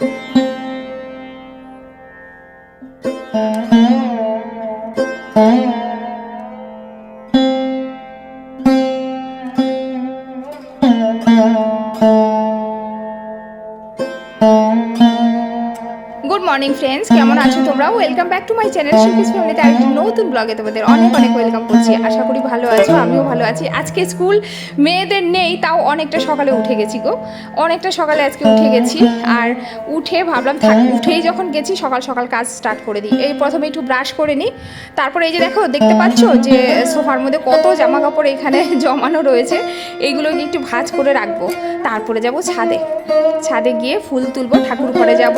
Good morning friends কেমন আছো তোমরা welcome back to my channel Shilpi's ফ্যামিলিতে আরেকটি নতুন ব্লগে তোমাদের অনেক অনেক ওয়েলকাম করছি। আশা করি ভালো আছো, আমিও ভালো আছি। আজকে স্কুল মেয়েদের নেই, তাও অনেকটা সকালে উঠে গেছি গো। অনেকটা সকালে আজকে উঠে গেছি, আর উঠে ভাবলাম থাক, উঠেই যখন গেছি, সকাল সকাল কাজ স্টার্ট করে দিই। এই প্রথমে একটু ব্রাশ করে নিই, তারপরে এই যে দেখো, দেখতে পাচ্ছ যে সোফার মধ্যে কত জামা কাপড় এখানে জমানো রয়েছে এইগুলোকে একটু ভাঁজ করে রাখব। তারপরে যাব ছাদে। ছাদে গিয়ে ফুল তুলবো, ঠাকুর ঘরে যাব।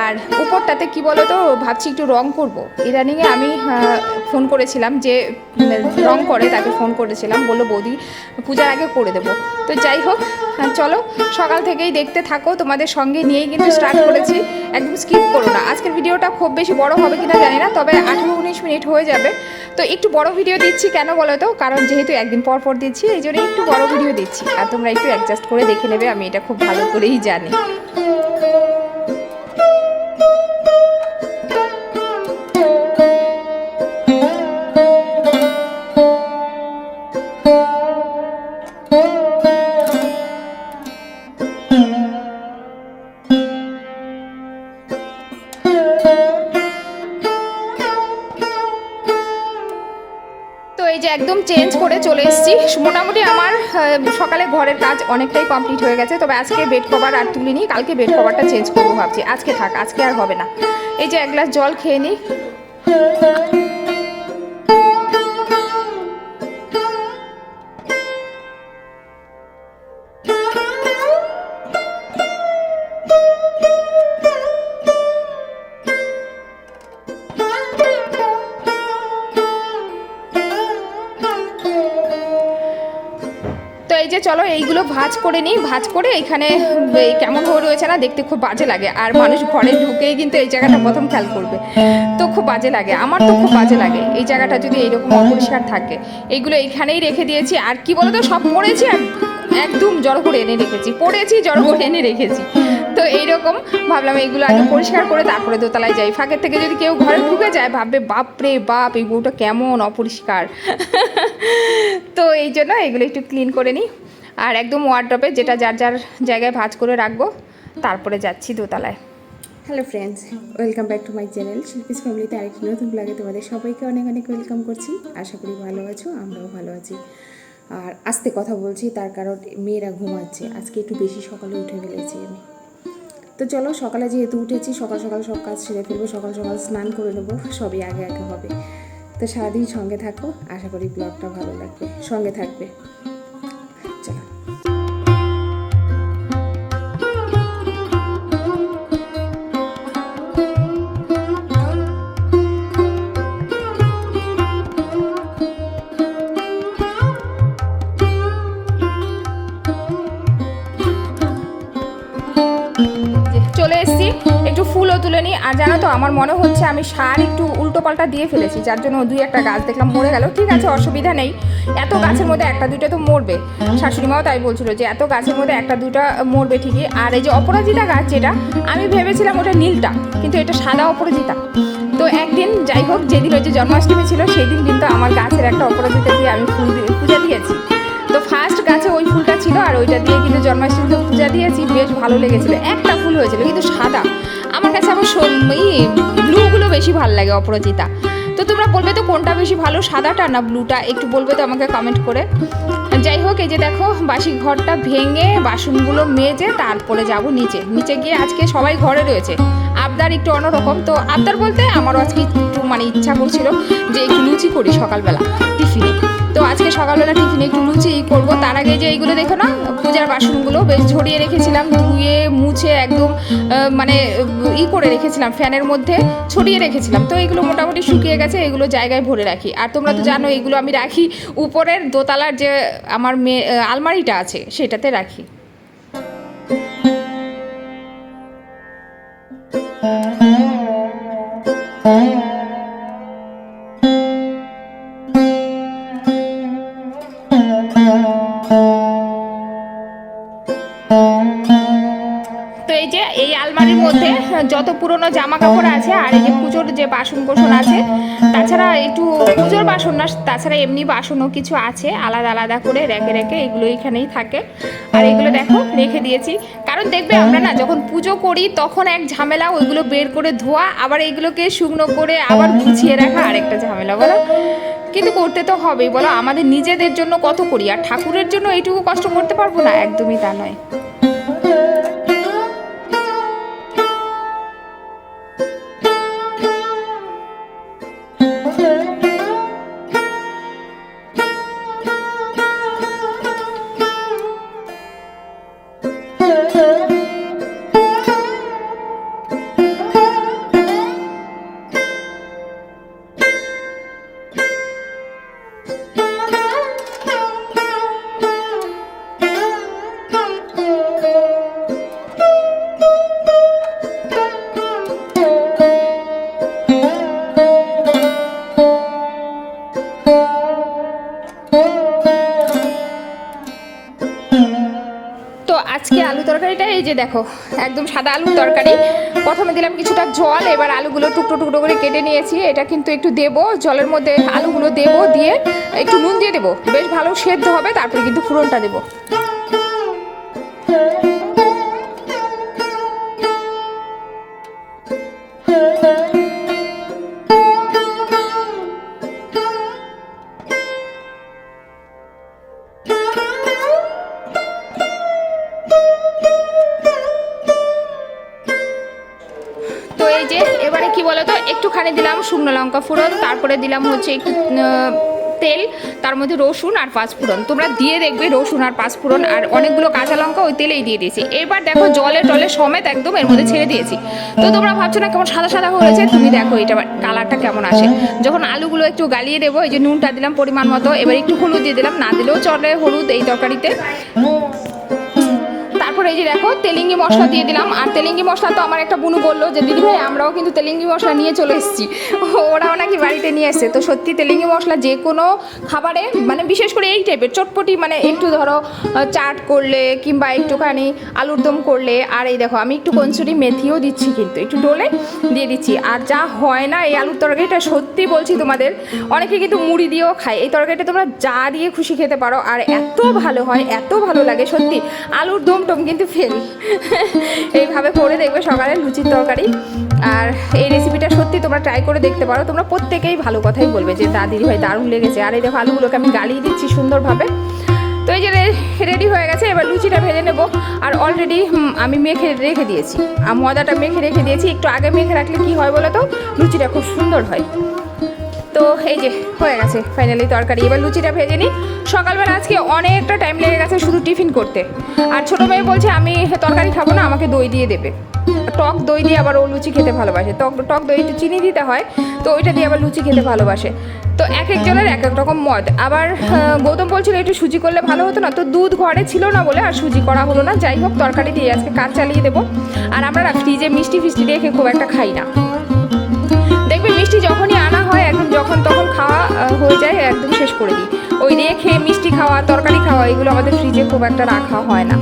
আর উপরটাতে কি বলো তো ভাবছি একটু রং করব। ইদানিংয়ে আমি ফোন করেছিলাম যে রং করে, তাকে ফোন করেছিলাম, বলল, বৌদি, পূজার আগে করে দেবো। তো যাই হোক চলো, সকাল থেকেই দেখতে থাকো, তোমাদের সঙ্গে নিয়েই কিন্তু স্টার্ট করেছি। একদম স্কিপ করো না। আজকের ভিডিওটা খুব বেশি বড় হবে কিনা জানি না, তবে আঠেরো উনিশ মিনিট হয়ে যাবে। তো একটু বড় ভিডিও দিচ্ছি কেন বলো তো? কারণ যেহেতু একদিন পর পর দিচ্ছি, এই জন্য একটু বড় ভিডিও দিচ্ছি। আর তোমরা একটু অ্যাডজাস্ট করে দেখে নেবে, আমি এটা খুব ভালো করেই জানি। মোটামুটি আমার সকালে ঘরের কাজ অনেকটাই কমপ্লিট হয়ে গেছে। তবে আজকে বেড কভার আর তুলিনি, কালকে বেড কভারটা চেঞ্জ করব ভাবছি। আজকে থাক, আজকে আর হবে না। এই যে এক গ্লাস জল খেয়ে নিই করে নিই, ভাজ করে এখানে কেমন হয়ে রয়েছে না দেখতে খুব বাজে লাগে। আর মানুষ ঘরে ঢুকেই কিন্তু এই জায়গাটা প্রথম খেয়াল করবে। তো খুব বাজে লাগে, আমার তো খুব বাজে লাগে। এই জায়গাটা যদি এইরকম অপরিষ্কার থাকে, এইগুলো এইখানেই রেখে দিয়েছি। আর কি বলতো, সব পড়েছি আর একদম জড়ো করে এনে রেখেছি, পড়েছি, জড়ো করে এনে রেখেছি। তো এইরকম ভাবলাম এইগুলো আগে পরিষ্কার করে তারপরে দোতলায় যাই। ফাঁকের থেকে যদি কেউ ঘরে ঢুকে যায়, ভাববে, বাপরে বাপ, এই বউটা কেমন অপরিষ্কার। তো এই জন্য এগুলো একটু ক্লিন করে নিই। আর একদম ওয়ার্ড্রপে যেটা যার যার জায়গায় ভাজ করে রাখব, তারপরে যাচ্ছি দোতলায়। Hello friends welcome back to my channel Shilpi's ফ্যামিলিতে আরেকটি নতুন ব্লগে তোমাদের সবাইকে অনেক অনেক ওয়েলকাম করছি। আশা করি ভালো আছো, আমরাও ভালো আছি। আর আস্তে কথা বলছি, তার কারণ মেয়েরা ঘুমাচ্ছে, আজকে একটু বেশি সকালে উঠে ফেলেছি আমি। তো চলো, সকালে যেহেতু উঠেছি, সকাল সকাল সব কাজ সেরে ফেলব, সকাল সকাল স্নান করে নেব, সবই আগে আগে হবে। তো সারাদিন সঙ্গে থাকো, আশা করি ব্লগটা ভালো লাগবে, সঙ্গে থাকবে। চলে এসেছি। একটু ফুলও তুলে নিই। আর জানো তো, আমার মনে হচ্ছে আমি সার একটু উল্টো পাল্টা দিয়ে ফেলেছি, যার জন্য দুই একটা গাছ দেখলাম মরে গেল। ঠিক আছে, অসুবিধা নেই। এত গাছের মধ্যে একটা দুইটা তো মরবে। শাশুড়ি মাও তাই বলছিল যে, এত গাছের মধ্যে একটা দুটা মরবে ঠিকই। আর এই যে অপরাজিতা গাছ যেটা, আমি ভেবেছিলাম ওটা নীলটা, কিন্তু এটা সাদা অপরাজিতা। তো একদিন যাই হোক, যেদিন ওই যে জন্মাষ্টমী ছিল সেই দিন কিন্তু আমার গাছের একটা অপরাজিতা দিয়ে আমি ফুল দিয়ে পূজা দিয়েছি। তো ফার্স্ট গাছে ওই ফুলটা ছিল আর ওইটা দিয়ে কিন্তু জন্মাষ্টমীতে পূজা দিয়েছি, বেশ ভালো লেগেছিল। একটা ফুল হয়েছিল কিন্তু সাদা। আমার কাছে আবার ব্লুগুলো বেশি ভালো লাগে, অপরাজিতা। তো তোমরা বলবে তো কোনটা বেশি ভালো, সাদাটা না ব্লুটা? একটু বলবে তো আমাকে কমেন্ট করে। যাই হোক, এই যে দেখো, বাসি ঘরটা ভেঙে বাসনগুলো মেজে তারপরে যাব নিচে। নিচে গিয়ে আজকে সবাই ঘরে রয়েছে। আবদার একটু অন্যরকম। তো আবদার বলতে আমারও আজকে একটু মানে ইচ্ছা করছিল যে একটু লুচি করি সকালবেলা, টিফিনে। তো আজকে সকালবেলা টিফিনে একটু লুচি করব। তার আগে যে এইগুলো দেখো না, পূজার বাসনগুলো বেশ ঝরিয়ে রেখেছিলাম, ধুয়ে, মুছে একদম মানে ই করে রেখেছিলাম, ফ্যানের মধ্যে ছড়িয়ে রেখেছিলাম। তো এগুলো মোটামুটি শুকিয়ে গেছে, এগুলো জায়গায় ভরে রাখি। আর তোমরা তো জানো, এগুলো আমি রাখি উপরের দোতলার যে আমার মেয়ে, আলমারিটা আছে, সেটাতে রাখি। পুরনো জামা কাপড় আছে, আর এই যে পুজোর যে বাসন কোসন আছে, তাছাড়া একটু পুজোর বাসন না, তাছাড়া এমনি বাসনও কিছু আছে, আলাদা আলাদা করে রেখে রেখে এগুলো এখানেই থাকে। আর এগুলো দেখো, রেখে দিয়েছি। কারণ দেখবে আমরা না, যখন পুজো করি, তখন এক ঝামেলা, ওইগুলো বের করে ধোয়া, আবার এইগুলোকে শুকনো করে আবার গুছিয়ে রাখা আরেকটা ঝামেলা, বলো? কিন্তু করতে তো হবেই, বলো? আমাদের নিজেদের জন্য কত করি? আর ঠাকুরের জন্য এইটুকু কষ্ট করতে পারব না? একদমই তা নয়। দেখো, একদম সাদা আলুর তরকারি। প্রথমে দিলাম কিছুটা জল, এবার আলুগুলো টুকরো টুকরো করে কেটে নিয়েছি। এটা কিন্তু একটু দেব, জলের মধ্যে আলুগুলো দেব, দিয়ে একটু নুন দিয়ে দেবো। বেশ ভালো সেদ্ধ হবে, তারপরে কিন্তু ফুরনটা দেবো। লঙ্কা ফোড়ন, তারপরে দিলাম হচ্ছে একটু তেল, তার মধ্যে রসুন আর পাঁচফোড়ন তোমরা দিয়ে দেখবে রসুন আর পাঁচফোড়ন আর অনেকগুলো কাঁচা লঙ্কা ওই তেলেই দিয়ে দিয়েছি। এবার দেখো জলে টলে সমেত একদম এর মধ্যে ছেড়ে দিয়েছি। তো তোমরা ভাবছ না কেমন সাদা সাদা হয়েছে? তুমি দেখো এটা কালারটা কেমন আসে। যখন আলুগুলো একটু গালিয়ে দেবো, এই যে নুনটা দিলাম পরিমাণ মতো, এবার একটু হলুদ দিয়ে দিলাম। না দিলেও চলে হলুদ এই তরকারিতে। তারপরে এই যে দেখো, তেলিঙ্গি মশলা দিয়ে দিলাম। আর তেলিঙ্গি মশলা তো আমার একটা বুনু বলল যে, দিদি ভাই, আমরাও কিন্তু তেলিঙ্গি মশলা নিয়ে চলে এসেছি। ওরাও নাকি বাড়িতে নিয়ে এসছে তো সত্যি তেলিঙ্গি মশলা যে কোনো খাবারে মানে বিশেষ করে এই টাইপের চটপটি মানে একটু ধরো চাট করলে কিংবা একটুখানি আলুর দম করলে, আর এই দেখো, আমি একটু কঞ্চুরি মেথিও দিচ্ছি কিন্তু, একটু ডোলে দিয়ে দিচ্ছি। আর যা হয় না, এই আলুর তরকারিটা সত্যি বলছি তোমাদের, অনেকে কিন্তু মুড়ি দিয়েও খায়। এই তরকারিটা তোমরা যা দিয়ে খুশি খেতে পারো। আর এত ভালো হয়, এত ভালো লাগে, সত্যি। আলুর দম টম কিন্তু ফেল এইভাবে করে দেখবে সকালে লুচির তরকারি। আর এই রেসিপিটা সত্যি তোমরা ট্রাই করে দেখতে পারো। তোমরা প্রত্যেকেই ভালো কথাই বলবে যে দা দিদি ভাই দারুণ লেগেছে। আর এই দেখো আলুগুলোকে আমি গালিয়ে দিচ্ছি সুন্দরভাবে। তো এই যে রেডি হয়ে গেছে। এবার লুচিটা ভেজে নেব। আর অলরেডি আমি মেখে রেখে দিয়েছি। আর ময়দাটা মেখে রেখে দিয়েছি। একটু আগে মেখে রাখলে কি হয় বলো তো? লুচিটা খুব সুন্দর হয়। তো এই যে, হয়ে গেছে ফাইনালি তরকারি। এবার লুচিটা ভেজে নিই। সকালবেলা আজকে অনেকটা টাইম লেগে গেছে শুধু টিফিন করতে। আর ছোটো মেয়ে বলছে, আমি তরকারি খাব না, আমাকে দই দিয়ে দেবে। টক দই দিয়ে আবার ও লুচি খেতে ভালোবাসে। টক টক দই একটু চিনি দিতে হয়, তো ওইটা দিয়ে আবার লুচি খেতে ভালোবাসে। তো এক একজনের এক এক রকম মত। আবার গৌতম বলছিল, একটু সুজি করলে ভালো হতো না? তো দুধ ঘরে ছিল না বলে আর সুজি করা হলো না। যাই হোক, তরকারি দিয়ে আজকে কাজ চালিয়ে দেবো। আর আমরা ফ্রিজে মিষ্টি ফিষ্টি রেখে খুব একটা খাই না। দেখবে মিষ্টি যখনই আনা হয়, একদম যখন তখন খাওয়া হয়ে যায়, একদম শেষ করে দিই। ওই দিয়ে খেয়ে মিষ্টি খাওয়া, তরকারি খাওয়া, এগুলো আমাদের ফ্রিজে খুব একটা রাখা হয় না।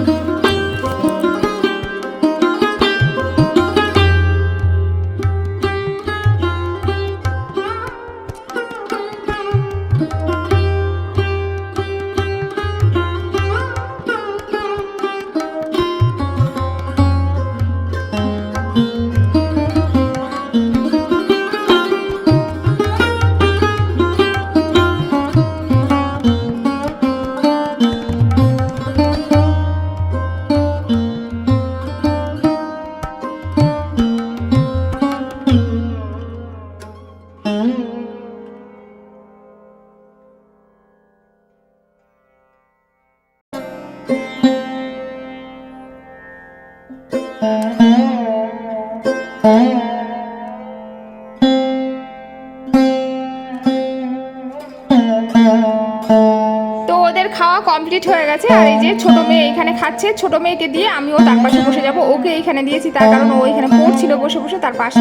কমপ্লিট হয়ে গেছে। আর এই যে ছোট মেয়ে এখানে খাচ্ছে, ছোট মেয়েকে দিয়ে আমিও তার পাশে বসে যাব। ওকে এখানে দিয়েছি, তার কারণ ও এখানে পড়ছিল বসে বসে তার পাশে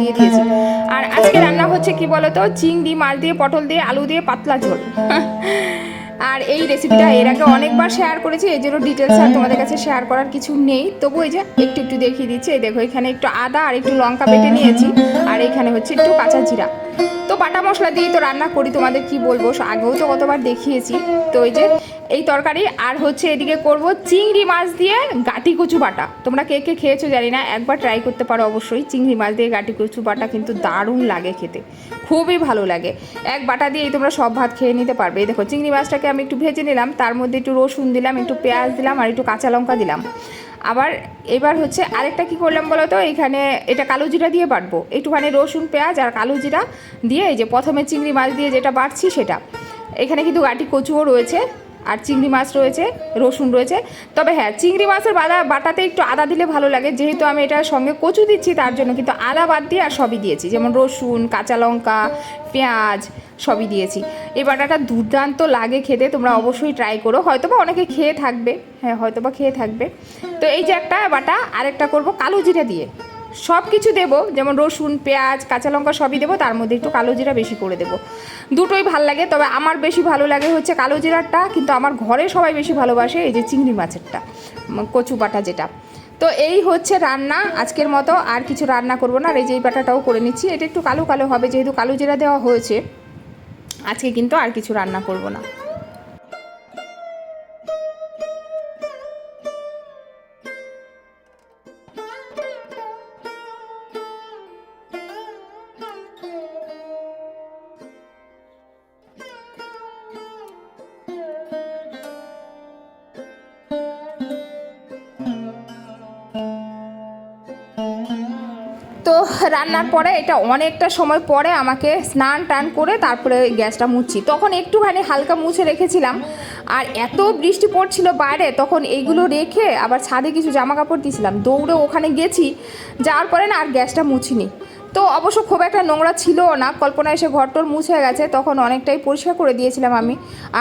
দিয়ে দিয়েছি। আর আজকে রান্না হচ্ছে কি বলতো? চিংড়ি, মাছ দিয়ে, পটল দিয়ে, আলু দিয়ে, পাতলা ঝোল। আর এই রেসিপিটা এর আগে অনেকবার শেয়ার করেছি এই জন্য ডিটেলস আর তোমাদের কাছে শেয়ার করার কিছু নেই। তবু এই যে একটু একটু দেখিয়ে দিচ্ছি। এই দেখো, এখানে একটু আদা আর একটু লঙ্কা বেটে নিয়েছি। আর এখানে হচ্ছে একটু কাঁচা জিরা। তো বাটা মশলা দিয়ে তো রান্না করি, তোমাদের কি বলব? আগেও তো কতবার দেখিয়েছি। তো ওই যে, এই তরকারি, আর হচ্ছে এদিকে করব চিংড়ি মাছ দিয়ে গাটি কচু বাটা। তোমরা কে কে খেয়েছো জানি না, একবার ট্রাই করতে পারো অবশ্যই। চিংড়ি মাছ দিয়ে গাটি কচু বাটা কিন্তু দারুণ লাগে খেতে। খুবই ভালো লাগে। এক বাটা দিয়েই তোমরা সব ভাত খেয়ে নিতে পারবে। এই দেখো, চিংড়ি মাছটাকে আমি একটু ভেজে নিলাম, তার মধ্যে একটু রসুন দিলাম, একটু পেঁয়াজ দিলাম, আর একটু কাঁচা লঙ্কা দিলাম। আবার এবার হচ্ছে আরেকটা কি করলাম বলো তো এখানে এটা কালো জিরা দিয়ে বাটবো। একটুখানি রসুন, পেঁয়াজ আর কালো জিরা দিয়ে এই যে প্রথমে চিংড়ি মাছ দিয়ে যেটা বাটছি সেটা। এখানে কিন্তু গাটি কচুও রয়েছে আর চিংড়ি মাছ রয়েছে, রসুন রয়েছে। তবে হ্যাঁ চিংড়ি মাছের বাদা বাটাতে একটু আদা দিলে ভালো লাগে। যেহেতু আমি এটার সঙ্গে কচু দিচ্ছি, তার জন্য কিন্তু আদা বাদ দিয়ে আর সবই দিয়েছি। যেমন রসুন, কাঁচা লঙ্কা, পেঁয়াজ সবই দিয়েছি। এই বাটাটা দুর্দান্ত লাগে খেতে, তোমরা অবশ্যই ট্রাই করো। হয়তো বা অনেকে খেয়ে থাকবে হ্যাঁ হয়তো বা খেয়ে থাকবে। তো এই যে একটা বাটা, আরেকটা করব কালো জিরা দিয়ে। সব কিছু দেবো, যেমন রসুন, পেঁয়াজ, কাঁচা লঙ্কা সবই দেবো, তার মধ্যে একটু কালো জিরা বেশি করে দেবো। দুটোই ভালো লাগে, তবে আমার বেশি ভালো লাগে হচ্ছে কালো জিরারটা কিন্তু আমার ঘরে সবাই বেশি ভালোবাসে এই যে চিংড়ি মাছেরটা কচু বাটা যেটা। তো এই হচ্ছে রান্না, আজকের মতো আর কিছু রান্না করব না, আর এই যে এই বাটাটাও করে নিচ্ছি। এটা একটু কালো কালো হবে, যেহেতু কালো জিরা দেওয়া হয়েছে। আজকে কিন্তু আর কিছু রান্না করব না। রান্নার পরে এটা অনেকটা সময় পরে আমাকে স্নান টান করে তারপরে গ্যাসটা মুছছি তখন একটুখানি হালকা মুছে রেখেছিলাম। আর এত বৃষ্টি পড়ছিল বাইরে, তখন এইগুলো রেখে আবার ছাদে কিছু জামা কাপড় দিয়েছিলাম। দৌড়ে ওখানে গেছি, যাওয়ার পরে না আর গ্যাসটা মুছিনি। তো অবশ্য খুব একটা নোংরা ছিল না। কল্পনা এসে ঘর ঘরটর মুছে গেছে, তখন অনেকটাই পরিষ্কার করে দিয়েছিলাম আমি।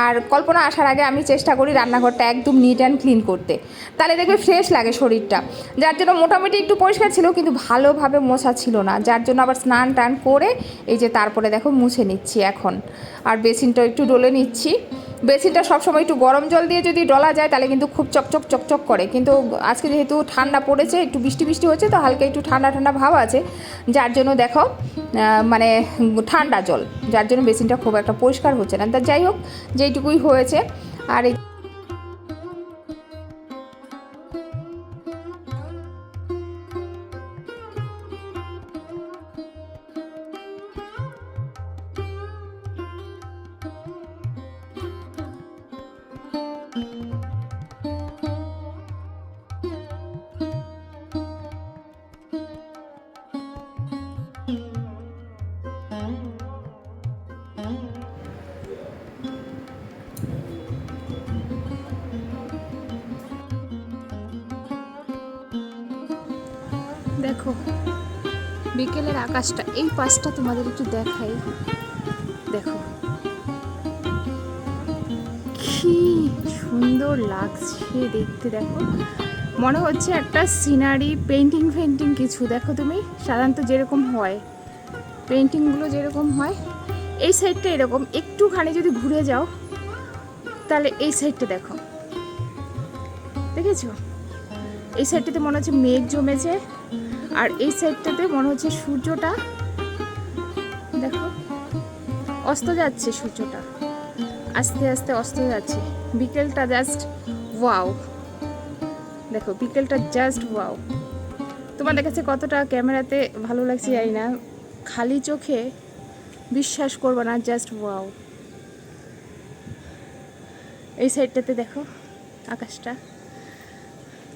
আর কল্পনা আসার আগে আমি চেষ্টা করি রান্নাঘরটা একদম নিট অ্যান্ড ক্লিন করতে। তাহলে দেখবে ফ্রেশ লাগে শরীরটা। যার জন্য মোটামুটি একটু পরিষ্কার ছিল, কিন্তু ভালোভাবে মোছা ছিল না। যার জন্য আবার স্নান টান করে এই যে তারপরে দেখো মুছে নিচ্ছি এখন। আর বেসিনটা একটু ডলে নিচ্ছি। বেসিনটা সবসময় একটু গরম জল দিয়ে যদি ডলা যায়, তাহলে কিন্তু খুব চকচক চকচক করে। কিন্তু আজকে যেহেতু ঠান্ডা পড়েছে, একটু বৃষ্টি বৃষ্টি হচ্ছে, তো হালকা একটু ঠান্ডা ঠান্ডা ভাব আছে। যার জন্য দেখো মানে ঠান্ডা জল, যার জন্য বেসিনটা খুব একটা পরিষ্কার হচ্ছে না। তা যাই হোক, যেইটুকুই হয়েছে, আর দেখো, বিকেলের আকাশটা, এই পাশটা তোমাদের একটু দেখাই। দেখো। কি সুন্দর লাগছে দেখতে, দেখো। মনে হচ্ছে একটা সিনারি পেন্টিং ফেন্টিং কিছু। দেখো তুমি, সাধারণত যেরকম হয় পেন্টিংগুলো যেরকম হয়, এই সাইডটা এরকম। একটুখানি যদি ঘুরে যাও, তাহলে এই সাইডটা দেখো। দেখেছ? এই সাইডটাতে মনে হচ্ছে মেঘ জমেছে। আর এই সাইডটাতে মনে হচ্ছে সূর্যটা, দেখো, অস্ত যাচ্ছে সূর্যটা, আস্তে আস্তে অস্ত যাচ্ছে, বিকেলটা জাস্ট ওয়াও দেখো, বিকেলটা জাস্ট ওয়াও তোমাদের কাছে কতটা ক্যামেরাতে ভালো লাগছে জানি না, খালি চোখে বিশ্বাস করব না জাস্ট ওয়াও এই সাইডটাতে দেখো, আকাশটা,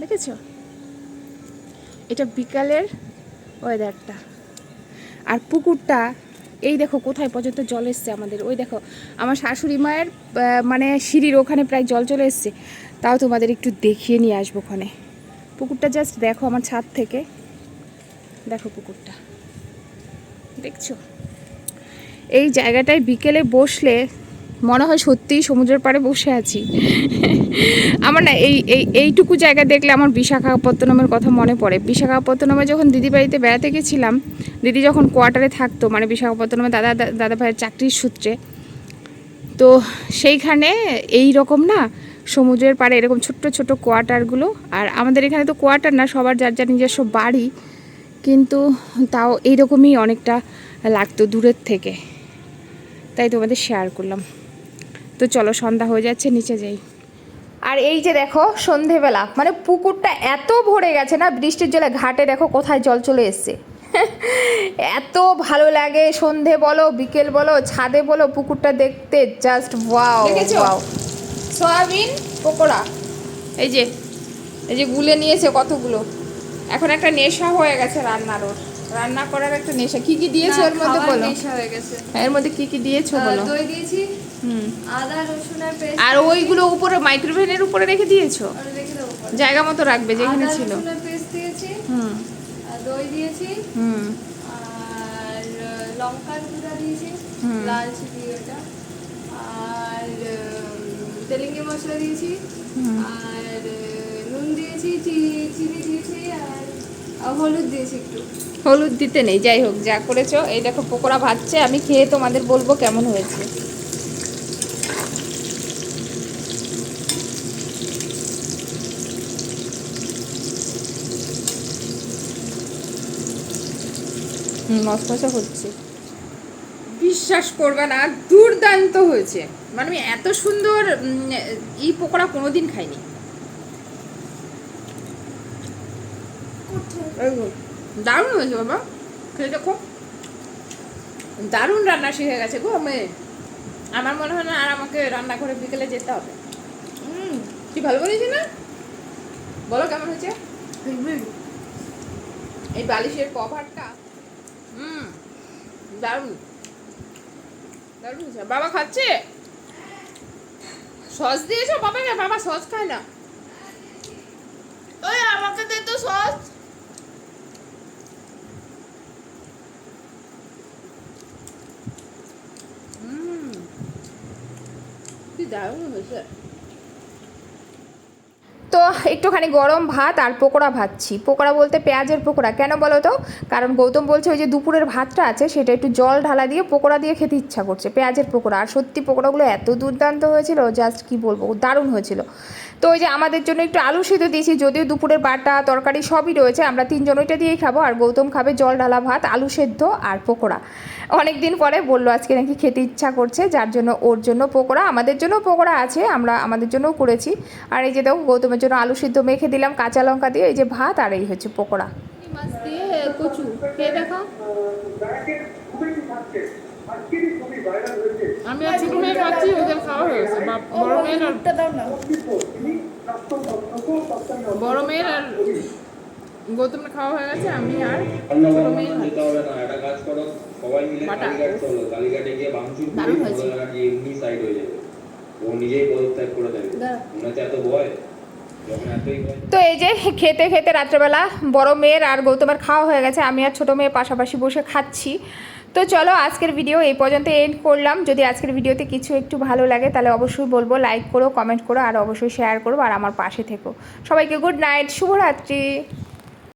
দেখেছ? এটা বিকালের ওয়েদারটা আর পুকুরটা, এই দেখো কোথায় পর্যন্ত জল এসছে আমাদের। ওই দেখো, আমার শাশুড়ি মায়ের মানে সিঁড়ির ওখানে প্রায় জল চলে এসছে। তাও তোমাদের একটু দেখিয়ে নিয়ে আসব ওখানে। পুকুরটা জাস্ট দেখো আমার ছাদ থেকে। দেখো পুকুরটা। দেখছ? এই জায়গাটায় বিকেলে বসলে মনে হয় সত্যিই সমুদ্রের পাড়ে বসে আছি। আমার না এই এই, এইটুকু জায়গা দেখলে আমার বিশাখাপত্তনমের কথা মনে পড়ে। বিশাখাপত্তনমে যখন দিদি বাড়িতে বেড়াতে গেছিলাম, দিদি যখন কোয়ার্টারে থাকতো মানে বিশাখাপত্তনমে দাদা দাদা ভাইয়ের চাকরির সূত্রে, তো সেইখানে এই রকম না সমুদ্রের পাড়ে এরকম ছোট্ট ছোট কোয়ার্টারগুলো, আর আমাদের এখানে তো কোয়ার্টার না, সবার যার যার নিজস্ব বাড়ি, কিন্তু তাও এইরকমই অনেকটা লাগতো দূরের থেকে। তাই তোমাদের শেয়ার করলাম। তো চলো সন্ধ্যা হয়ে যাচ্ছে নিচে যাই। আর এই যে দেখো সন্ধেবেলা মানে পুকুরটা এত ভরে গেছে না বৃষ্টির জলে ঘাটে দেখো কোথায় জল চলে এসছে। এত ভালো লাগে সন্ধে বলো বিকেল বলো ছাদে বলো পুকুরটা দেখতে just wow? Wow soybean pakora. এই যে এই যে গুলে নিয়েছে কতগুলো। এখন একটা নেশা হয়ে গেছে রান্নার ওর। রান্না করার একটা নেশা। কি কি দিয়েছ এর মধ্যে বলো? নেশা হয়ে গেছে। এর মধ্যে কি কি দিয়েছ বলো? দই দিয়েছি হুম। আদা রসুনের পেস্ট আর ওইগুলো উপরে মাইক্রোওভেনের উপরে রেখে দিয়েছ। জায়গা মতো রাখবে যেখানে আদা ছিল। রসুনের পেস্ট দিয়েছি। হুম। আর দই দিয়েছি। হুম। আর লঙ্কার গুঁড়া দিয়েছি। লাল চিনি আর তেলেঙ্গি মশলা দিয়েছি। আর নুন দিয়েছি চিনি দিয়েছি আর আর হলুদ দিয়েছি একটু। হলুদ দিতে নেই যাই হোক যা করেছ। এই দেখো পকোড়া ভাজছে আমি খেয়ে তোমাদের বলব কেমন হয়েছে। হুম হচ্ছে বিশ্বাস করবে না দুর্দান্ত হয়েছে। মানে আমি এত সুন্দর এই পকোড়া কোনোদিন খাইনি। দারুণ হয়েছে বাবা। খেয়ে দেখো। দারুণ রান্না শিখে গেছে গো আমি আমার মনে হয় না আর আমাকে রান্না করে বিকেলে যেতে হবে। হুম। কি ভালো বলেছি না? বলো কেমন হয়েছে? এই বালিশের কভারটা দারুণ। দারুণ বাবা খাচ্ছে? সস দিয়েছ বাবাকে বাবা সস খায় না। ওই আমাকে দে তো সস। হুম। কি দারুণ হয়েছে। তো একটুখানি গরম ভাত আর পোকোড়া ভাজছি। পোকোড়া বলতে পেঁয়াজের পোকোড়া। কেন বলো তো? কারণ গৌতম বলছে ওই যে দুপুরের ভাতটা আছে, সেটা একটু জল ঢালা দিয়ে পোকোড়া দিয়ে খেতে ইচ্ছা করছে, পেঁয়াজের পোকোড়া। আর সত্যি পোকোড়াগুলো এত দুর্দান্ত হয়েছিল জাস্ট কি বলব, দারুণ হয়েছিল। তো ওই যে আমাদের জন্য একটু আলু সিদ্ধ দিয়েছি যদিও দুপুরের বাটা তরকারি সবই রয়েছে আমরা তিনজন ওইটা দিয়েই খাব আর গৌতম খাবে জল ঢালা ভাত আলু সেদ্ধ আর পকোড়া। অনেক দিন পরে বলল আজকে নাকি খেতে ইচ্ছা করছে যার জন্য ওর জন্য পকোড়া আমাদের জন্য পকোড়া আছে আমরা আমাদের জন্যও করেছি। আর এই যে দেখো গৌতমের জন্য আলু সিদ্ধ মেখে দিলাম কাঁচা লঙ্কা দিয়ে এই যে ভাত আর এই হচ্ছে পকোড়া। মাছ দিয়ে কচু খেয়ে দেখো আমি আর ছোট মেয়ে খাচ্ছি ওদের খাওয়া হয়ে গেছে বড় মেয়ের দাও না। বড় মেয়ের আর গৌতমের খাওয়া হয়ে গেছে আমি আর তো এই যে খেতে খেতে রাত্রেবেলা বড় মেয়ের আর গৌতমের খাওয়া হয়ে গেছে আমি আর ছোটো মেয়ে পাশাপাশি বসে খাচ্ছি। তো চলো আজকের ভিডিও এই পর্যন্ত এন্ড করলাম। যদি আজকের ভিডিওতে কিছু একটু ভালো লাগে, তাহলে অবশ্যই বলব লাইক করো কমেন্ট করো, আর অবশ্যই শেয়ার করো, আর আমার পাশে থেকো। সবাইকে গুড নাইট শুভরাত্রি।